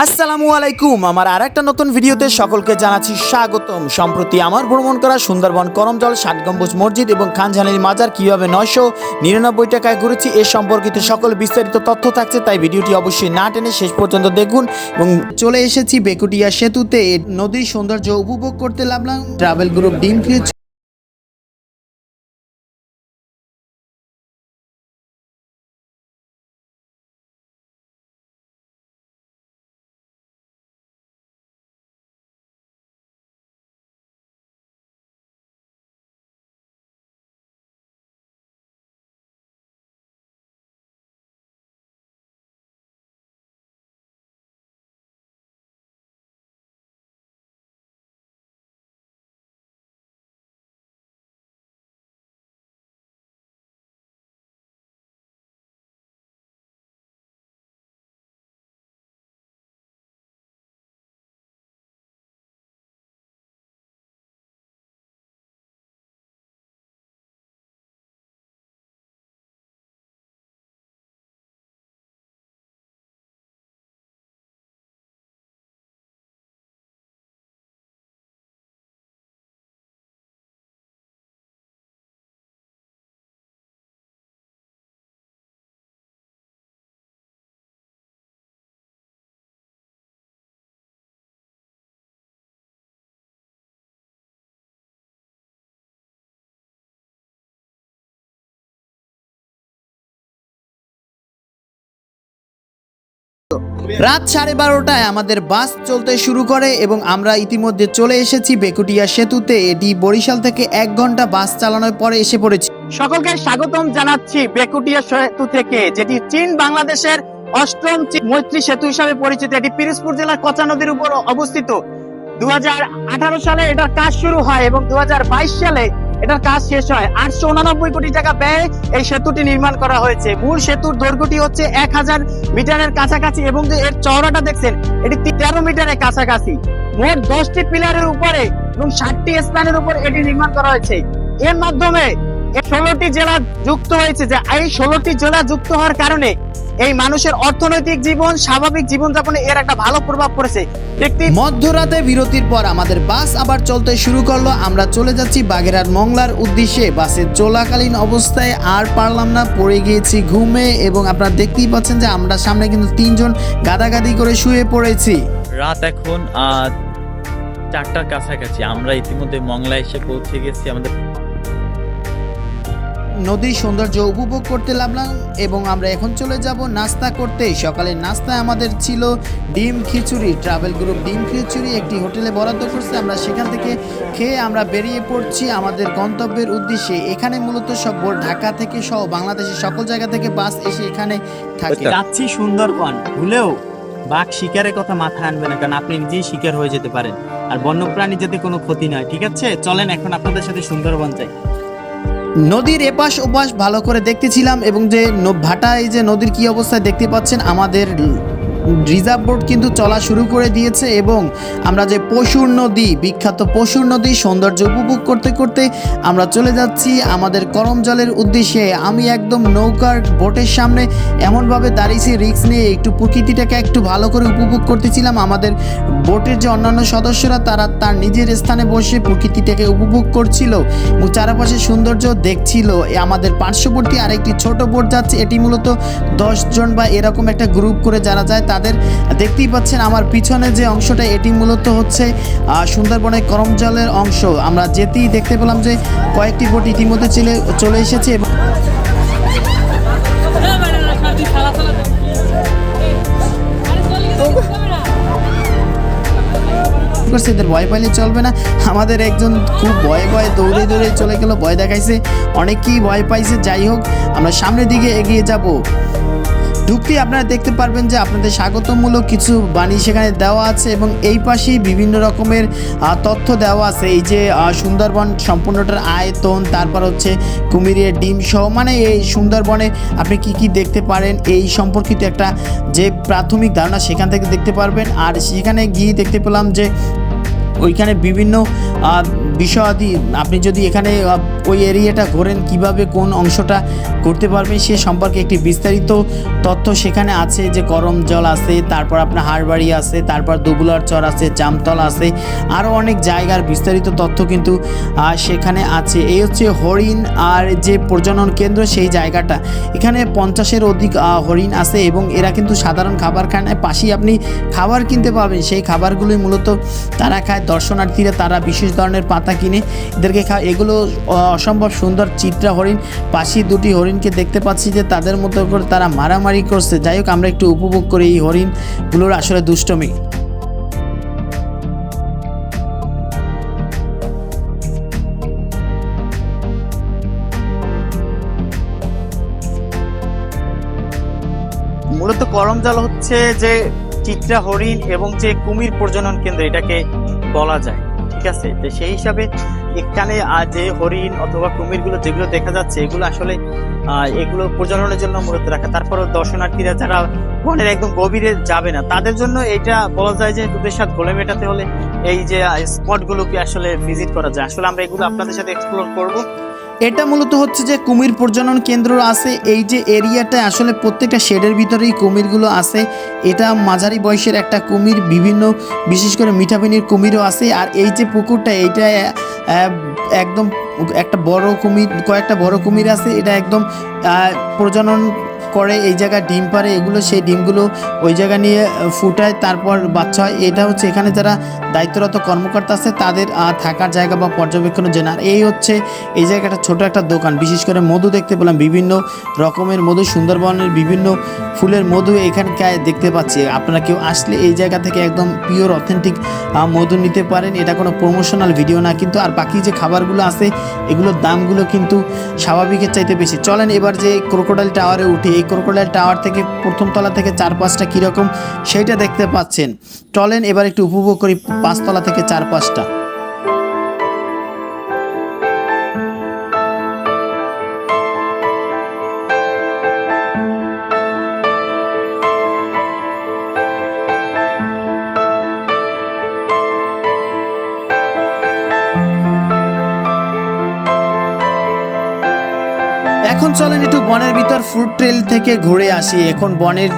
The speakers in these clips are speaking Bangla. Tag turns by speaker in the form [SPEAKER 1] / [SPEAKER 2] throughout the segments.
[SPEAKER 1] আসসালামু আলাইকুম। আমার আর একটা নতুন ভিডিওতে সকলকে জানাচ্ছি স্বাগতম। সম্প্রতি আমার ভ্রমণ করা সুন্দরবন, করমজল ষাট গম্বুজ মসজিদ এবং খানঝানির মাজার কীভাবে নয়শো নিরানব্বই টাকায় ঘুরেছি এ সম্পর্কিত সকল বিস্তারিত তথ্য থাকছে, তাই ভিডিওটি অবশ্যই না টেনে শেষ পর্যন্ত দেখুন এবং চলে এসেছি বেকুটিয়া সেতুতে। নদীর সৌন্দর্য উপভোগ করতে লাগলাম। ট্রাভেল গ্রুপ ডিম রাত সাড়ে বারোটায় আমাদের বাস চলতে শুরু করে এবং আমরা ইতিমধ্যে চলে এসেছি বেকুটিয়া সেতুতে। এটি বরিশাল থেকে এক ঘণ্টা বাস চালানোর পরে এসে পড়েছি।
[SPEAKER 2] সকলকে স্বাগতম জানাচ্ছি বেকুটিয়া সেতু থেকে, যেটি চীন বাংলাদেশের অষ্টম মৈত্রী সেতু হিসাবে পরিচিত। এটি পিরিজপুর জেলার কচা নদীর উপর অবস্থিত। দু হাজার আঠারো সালে এটার কাজ শুরু হয় এবং দু হাজার বাইশ সালে এটার কাজ শেষ হয়। আটশো উনানব্বই কোটি টাকা ব্যয়ে এই সেতুটি নির্মাণ করা হয়েছে। মূল সেতুর দৈর্ঘ্যটি হচ্ছে এক হাজার মিটারের কাছাকাছি এবং যে এর চওড়াটা দেখছেন, এটি তেরো মিটারের কাছাকাছি। মোট দশটি পিলারের উপরে এবং ষাটটি স্প্যানের উপর এটি নির্মাণ করা হয়েছে। এর মাধ্যমে ষোলোটি জেলা যুক্ত হয়েছে যে এই ষোলোটি জেলা যুক্ত হওয়ার কারণে এই মানুষের অর্থনৈতিক জীবন স্বাভাবিক জীবনযাপনে এর একটা ভালো প্রভাব পড়েছে। ব্যক্তি
[SPEAKER 1] মধ্যরাতে বিরতির পর আমাদের বাস আবার চলতে শুরু করল। আমরা চলে যাচ্ছি বাগেরহাট মংলার উদ্দেশ্যে। বাসে চলাকালীন অবস্থায় আর পারলাম না পড়ে গিয়েছি ঘুমে এবং আপনারা দেখতেই পাচ্ছেন যে আমরা সামনে কিন্তু তিনজন গাদাগাদি করে শুয়ে পড়েছি।
[SPEAKER 3] রাত এখন চারটার কাছাকাছি। আমরা ইতিমধ্যে মংলা এসে পৌঁছে গেছি। আমাদের
[SPEAKER 1] নদীর সৌন্দর্য উপভোগ করতে লাগলাম এবং আমরা এখন চলে যাব নাস্তা করতে। সকালের নাস্তায় আমাদের ছিল ডিম খিচুড়ি। ট্রাভেল গ্রুপ ডিম খিচুড়ি একটি হোটেলে বরাদ্দ করছে। আমরা সেখান থেকে খেয়ে আমরা বেরিয়ে পড়ছি আমাদের গন্তব্যের উদ্দেশ্যে। এখানে মূলত সব ঢাকা থেকে সহ বাংলাদেশের সকল জায়গা থেকে বাস এসে এখানে থাকে।
[SPEAKER 2] যাচ্ছি সুন্দরবন। ভুলেও বাঘ শিকারের কথা মাথায় আনবে না কারণ আপনি নিজেই শিকার হয়ে যেতে পারেন। আর বন্যপ্রাণী যাতে কোনো ক্ষতি নয় ঠিক আছে? চলেন এখন আপনাদের সাথে সুন্দরবন যাই।
[SPEAKER 1] নদীর এপাশ ওপাশ ভালো করে দেখতেছিলাম এবং যে ন- ভাটা, এই যে নদীর কি অবস্থায় দেখতে পাচ্ছেন আমাদের রিজার্ভ বোর্ড কিন্তু চলা শুরু করে দিয়েছে এবং আমরা যে পশুর নদী, বিখ্যাত পশুর নদী সৌন্দর্য উপভোগ করতে করতে আমরা চলে যাচ্ছি আমাদের করম জলের উদ্দেশ্যে। আমি একদম নৌকার বোটের সামনে এমনভাবে দাঁড়িয়েছি রিক্স নিয়ে একটু প্রকৃতিটাকে একটু ভালো করে উপভোগ করতেছিলাম। আমাদের বোটের যে অন্যান্য সদস্যরা, তারা তার নিজের স্থানে বসে প্রকৃতিটাকে উপভোগ করছিল। এবং চারপাশে সৌন্দর্য দেখছিল। আমাদের পার্শ্ববর্তী আরেকটি ছোট বোট যাচ্ছে। এটি মূলত দশ জন বা এরকম একটা গ্রুপ করে যারা যায় তাদের দেখতেই পাচ্ছেন আমার পিছনে যে অংশটা, এটি মূলত হচ্ছে সুন্দরবনের করম জলের অংশ। আমরা যেতেই দেখতে পেলাম যে কয়েকটি বোট ইতিমধ্যে চলে চলে এসেছে এবং করছে, এদের ভয় পাইলে চলবে না। আমাদের একজন খুব ভয়ে ভয়ে দৌড়ে দৌড়ে চলে গেল, ভয় দেখাইছে, অনেকেই ভয় পাইছে। যাই হোক, আমরা সামনের দিকে এগিয়ে যাব। ঢুকতেই আপনারা দেখতে পারবেন যে আপনাদের স্বাগতমূলক কিছু বাণী সেখানে দেওয়া আছে এবং এই পাশেই বিভিন্ন রকমের তথ্য দেওয়া আছে। এই যে সুন্দরবন সম্পূর্ণটার আয়তন, তারপর হচ্ছে কুমিরের ডিম সহ মানে এই সুন্দরবনে আপনি কি কি দেখতে পারেন, এই সম্পর্কিত একটা যে প্রাথমিক ধারণা সেখান থেকে দেখতে পারবেন। আর সেখানে গিয়ে দেখতে পেলাম যে ওইখানে বিভিন্ন বিষয়াদি আপনি যদি এখানে ওই এরিয়াটা ঘোরেন, কীভাবে কোন অংশটা করতে পারবেন সে সম্পর্কে একটি বিস্তারিত তথ্য সেখানে আছে, যে গরম জল আছে, তারপর আপনার হাড়বাড়ি আছে, তারপর দুবুলার চর আছে, জামতল আছে আরও অনেক জায়গার বিস্তারিত তথ্য কিন্তু সেখানে আছে। এই হচ্ছে হরিণ আর যে প্রজনন কেন্দ্র, সেই জায়গাটা। এখানে পঞ্চাশের অধিক হরিণ আছে এবং এরা কিন্তু সাধারণ খাবার খায় না। পাশেই আপনি খাবার কিনতে পাবেন। সেই খাবারগুলোই মূলত তারা খায়। দর্শনার্থীরা তারা বিশেষ ধরনের পাতা কিনে এদেরকে খায় এগুলো অসম্ভব সুন্দর চিত্রা হরিণ। পাশেই দুটি হরিণকে দেখতে পাচ্ছি যে তাদের মতো করে তারা মারামারি করছে। যাই হোক, আমরা একটু উপভোগ করি এই হরিণগুলোর আসলে দুষ্টমি।
[SPEAKER 2] মূলত করমজাল হচ্ছে যে চিত্রা হরিণ এবং যে কুমির প্রজনন কেন্দ্র, এটাকে বলা যায়, ঠিক আছে? তো সেই হিসাবে এখানে যে হরিণ অথবা কুমিরগুলো যেগুলো দেখা যাচ্ছে, এগুলো আসলে এগুলো প্রজননের জন্য মূলত রাখা। তারপরে দর্শনার্থীরা যারা বনের একদম গভীরে যাবে না, তাদের জন্য এটা বলা যায় যে দুধের সাথে গোলে মেটাতে হলে এই যে স্পটগুলোকে আসলে ভিজিট করা যায়। আসলে আমরা এগুলো আপনাদের সাথে এক্সপ্লোর করব।
[SPEAKER 1] এটা মূলত হচ্ছে যে কুমির প্রজনন কেন্দ্র আছে। এই যে এরিয়াটা আসলে প্রত্যেকটা শেডের ভিতরেই কুমিরগুলো আছে। এটা মাঝারি বয়সের একটা কুমির, বিভিন্ন বিশেষ করে মিঠাপিনির কুমিরও আছে। আর এই যে পুকুরটা, এইটা একদম একটা বড় কুমির, কয়েকটা বড় কুমির আছে। এটা একদম প্রজনন করে, এই জায়গায় ডিম পারে এগুলো সেই ডিমগুলো ওই জায়গা নিয়ে ফুটায়, তারপর বাচ্চা হয়। এটা হচ্ছে এখানে যারা দায়িত্বরত কর্মকর্তা আছে, তাদের থাকার জায়গা বা পর্যবেক্ষণের জন্য। আর এই হচ্ছে, এই জায়গাটা ছোট একটা দোকান। বিশেষ করে মধু দেখতে পেলাম, বিভিন্ন রকমের মধু, সুন্দরবনের বিভিন্ন ফুলের মধু এখানকার দেখতে পাচ্ছি। আপনারা কেউ আসলে এই জায়গা থেকে একদম পিওর অথেন্টিক মধু নিতে পারেন। এটা কোনো প্রমোশনাল ভিডিও না, কিন্তু আর বাকি যে খাবারগুলো আছে, এগুলোর দামগুলো কিন্তু স্বাভাবিকের চাইতে বেশি। চলেন এবার যে ক্রোকোডাইল টাওয়ারে উঠি এই ক্রোকোডাইল টাওয়ার থেকে প্রথম তলা থেকে চার পাঁচটা কীরকম, সেইটা দেখতে পাচ্ছেন। টলেন এবার একটু উপভোগ করি পাঁচতলা থেকে চার পাঁচটা এখন চলেন একটু বনের ভিতর ফুড ট্রেল থেকে ঘুরে আসি। এখন বনের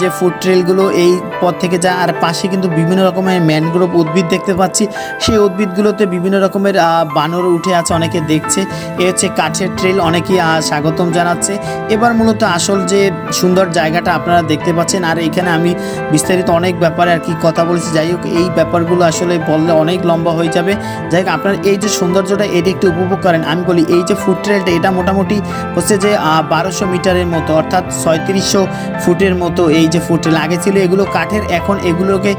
[SPEAKER 1] যে ফুড ট্রেলগুলো এই পথ থেকে যায় আর পাশে কিন্তু বিভিন্ন রকমের ম্যানগ্রোভ উদ্ভিদ দেখতে পাচ্ছি। সেই উদ্ভিদগুলোতে বিভিন্ন রকমের বানর উঠে আছে, অনেকে দেখছে। এ হচ্ছে কাঠের ট্রেল, অনেকেই স্বাগতম জানাচ্ছে। এবার মূলত আসল যে সুন্দর জায়গাটা আপনারা দেখতে পাচ্ছেন, আর এখানে আমি বিস্তারিত অনেক ব্যাপারে আর কি কথা বলছি। যাই হোক, এই ব্যাপারগুলো আসলে বললে অনেক লম্বা হয়ে যাবে। যাই হোক, আপনার এই যে সৌন্দর্যটা, এটি একটু উপভোগ করেন। আমি বলি, এই যে ফুড ট্রেলটা, এটা মোটামুটি হচ্ছে যে বারোশো মিটারের মতো, অর্থাৎ ছয়ত্রিশশো ফুটের মতো এই যে ফুট ট্রেল। আগে ছিল এগুলো কাঠের এখন এগুলোকে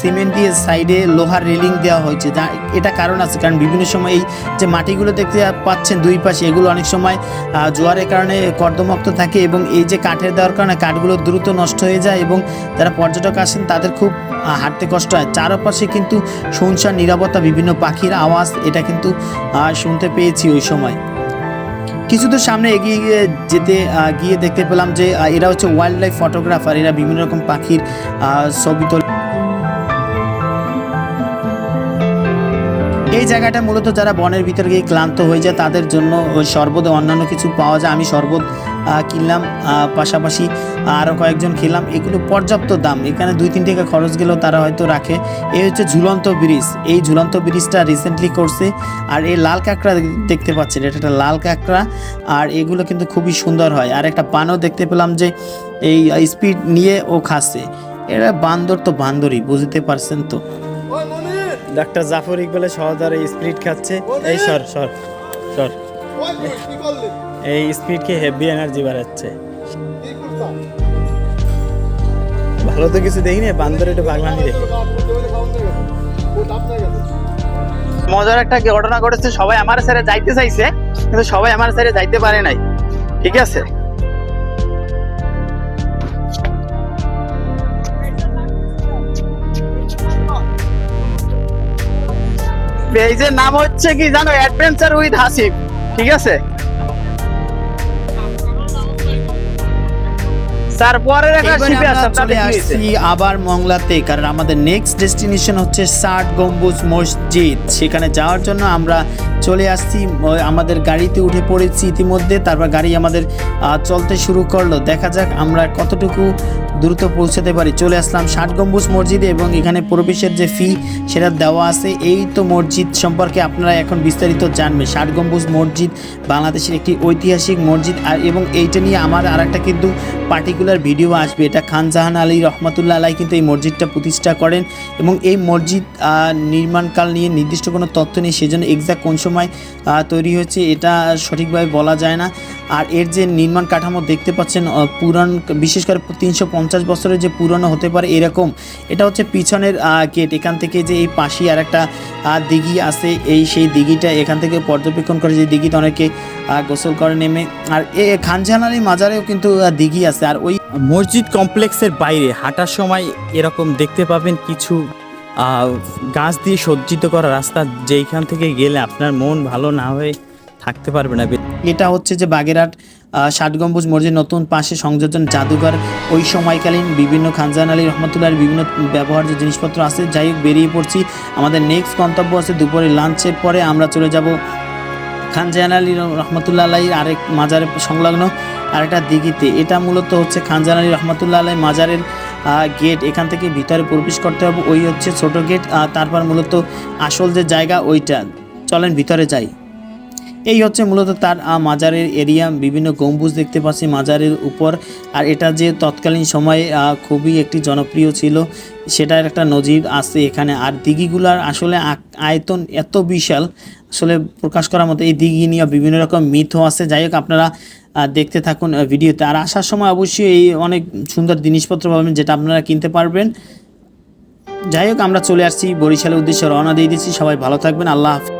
[SPEAKER 1] সিমেন্ট দিয়ে সাইডে লোহার রেলিং দেওয়া হয়েছে। যা এটা কারণ আছে, কারণ বিভিন্ন সময় এই যে মাটিগুলো দেখতে পাচ্ছেন দুই পাশে, এগুলো অনেক সময় জোয়ারের কারণে কর্দমাক্ত থাকে এবং এই যে কাঠের দেওয়ার কারণে কাঠগুলো দ্রুত নষ্ট হয়ে যায় এবং যারা পর্যটক আসেন তাদের খুব হাঁটতে কষ্ট হয়। চারপাশে কিন্তু শুনশান, নিরাপত্তা, বিভিন্ন পাখির আওয়াজ, এটা কিন্তু শুনতে পেয়েছি ওই সময়। কিছু দূর সামনে এগিয়ে গিয়ে যেতে গিয়ে দেখতে পেলাম যে এরা হচ্ছে ওয়াইল্ড লাইফ ফটোগ্রাফার এরা বিভিন্ন রকম পাখির ছবি তোলে। এই জায়গাটা মূলত যারা বনের ভিতরে গিয়ে ক্লান্ত হয়ে যায়, তাদের জন্য শরবত অন্যান্য কিছু পাওয়া যায়। আমি শরবত কিনলাম আহ, পাশাপাশি আরও কয়েকজন খেলাম। এগুলো পর্যাপ্ত দাম। এখানে দুই তিন টাকা খরচ গেলেও তারা হয়তো রাখে। এই হচ্ছে ঝুলন্ত ব্রিজ। এই ঝুলন্ত ব্রিজটা রিসেন্টলি করছে। আর এই লাল কাঁকড়া দেখতে পাচ্ছেন এটা একটা লাল কাঁকড়া। আর এগুলো কিন্তু খুবই সুন্দর হয়। আর একটা পানও দেখতে পেলাম যে এই স্পিড নিয়ে ও খাচ্ছে। এরা বান্দর তো বান্দরই বুঝতে পারছেন তো? ডাক্তার জাফর ইকবালের সহদার এই স্পিড খাচ্ছে। এই সর সর সর। এই স্পিড খেয়ে হেভি এনার্জি বাড়াচ্ছে। ভালো তো কিছু দেখিনি, বান্দর একটু বাগলামি দেখি।
[SPEAKER 2] মজার একটা ঘটনা ঘটেছে, সবাই আমার স্যারে যাইতে চাইছে, কিন্তু সবাই আমার স্যারে যাইতে পারে নাই। ঠিক আছে? পেজের নাম হচ্ছে কি জানো অ্যাডভেঞ্চার উইথ হাসিফ ঠিক আছে?
[SPEAKER 1] চলে আসছি আবার মংলাতে কারণ আমাদের নেক্সট ডেস্টিনেশন হচ্ছে ষাট গম্বুজ মসজিদ। সেখানে যাওয়ার জন্য আমরা চলে আসছি আমাদের গাড়িতে উঠে পড়েছি ইতিমধ্যে, তারপর গাড়ি আমাদের চলতে শুরু করল। দেখা যাক আমরা কতটুকু দ্রুত পৌঁছাতে পারি। চলে আসলাম ষাট গম্বুজ মসজিদে এবং এখানে প্রবেশের যে ফি সেটা দেওয়া আছে, এই তো মসজিদ সম্পর্কে আপনারা এখন বিস্তারিত জানবেন। ষাট গম্বুজ মসজিদ বাংলাদেশের একটি ঐতিহাসিক মসজিদ, আর, এবং এইটা নিয়ে আমার আর একটা কিন্তু পার্টিকুলার ভিডিও আসবে। এটা খান জাহান আলী রহমতুল্লাহ আলাই কিন্তু এই মসজিদটা প্রতিষ্ঠা করেন এবং এই মসজিদ নির্মাণকাল নিয়ে নির্দিষ্ট কোনো তথ্য নেই, সেজন্য এক্সাক্ট কোন আহ, তৈরি হয়েছে এটা সঠিকভাবে বলা যায় না। আর এর যে নির্মাণ কাঠামো দেখতে পাচ্ছেন পুরান বিশেষ করে তিনশো পঞ্চাশ বছরের যে পুরনো হতে পারে এরকম এটা হচ্ছে পিছনের গেট। এখান থেকে যে এই পাশেই আর একটা দিঘি আছে এই সেই দিঘিটা এখান থেকে পর্যবেক্ষণ করে যে দিঘিতে অনেকে গোসল করে নেমে। আর এ খানজাহান আলী মাজারেও কিন্তু দিঘি আছে। আর ওই
[SPEAKER 3] মসজিদ কমপ্লেক্সের বাইরে হাঁটার সময় এরকম দেখতে পাবেন কিছু গাছ দিয়ে সজ্জিত করা রাস্তা যেইখান থেকে গেলে আপনার মন ভালো না হয়ে থাকতে পারবে না।
[SPEAKER 1] এটা হচ্ছে যে বাগেরহাট ষাট গম্বুজ মসজিদ নতুন পাশে সংযোজন জাদুঘর। ওই সময়কালীন বিভিন্ন খানজান আলী রহমতুল্লাহর বিভিন্ন ব্যবহার্য জিনিসপত্র আছে, যাই হোক, বেরিয়ে পড়ছি। আমাদের নেক্সট গন্তব্য আছে দুপুরে লাঞ্চের পরে আমরা চলে যাব খানজাহান আলী রহমতুল্লাহ আলাইয়ের আরেক মাজারের সংলগ্ন আরেকটা দিঘিতে। এটা মূলত হচ্ছে খান জাহান আলী রহমতুল্লাহ আলাই মাজারের গেট। এখান থেকে ভিতরে প্রবেশ করতে হবে। ওই হচ্ছে ছোট গেট। তারপর মূলত আসল যে জায়গা ওইটা। চলেন ভিতরে যাই। এই হচ্ছে মূলত তার মাজারের এরিয়া বিভিন্ন গম্বুজ দেখতে পাচ্ছি মাজারের উপর। আর এটা যে তৎকালীন সময়ে খুবই একটি জনপ্রিয় ছিল, সেটার একটা নজির আছে এখানে। আর দিঘিগুলার আসলে আয়তন এত বিশাল, আসলে প্রকাশ করার মতো এই দিঘি নিয়ে বিভিন্ন রকম মিথও আছে। যাই হোক, আপনারা দেখতে থাকুন ভিডিওতে। আর আসার সময় অবশ্যই এই অনেক সুন্দর জিনিসপত্র পাবেন, যেটা আপনারা কিনতে পারবেন। যাই হোক, আমরা চলে আসছি বরিশালের উদ্দেশ্যে রওনা দিয়ে দিচ্ছি। সবাই ভালো থাকবেন। আল্লাহ হাফেজ।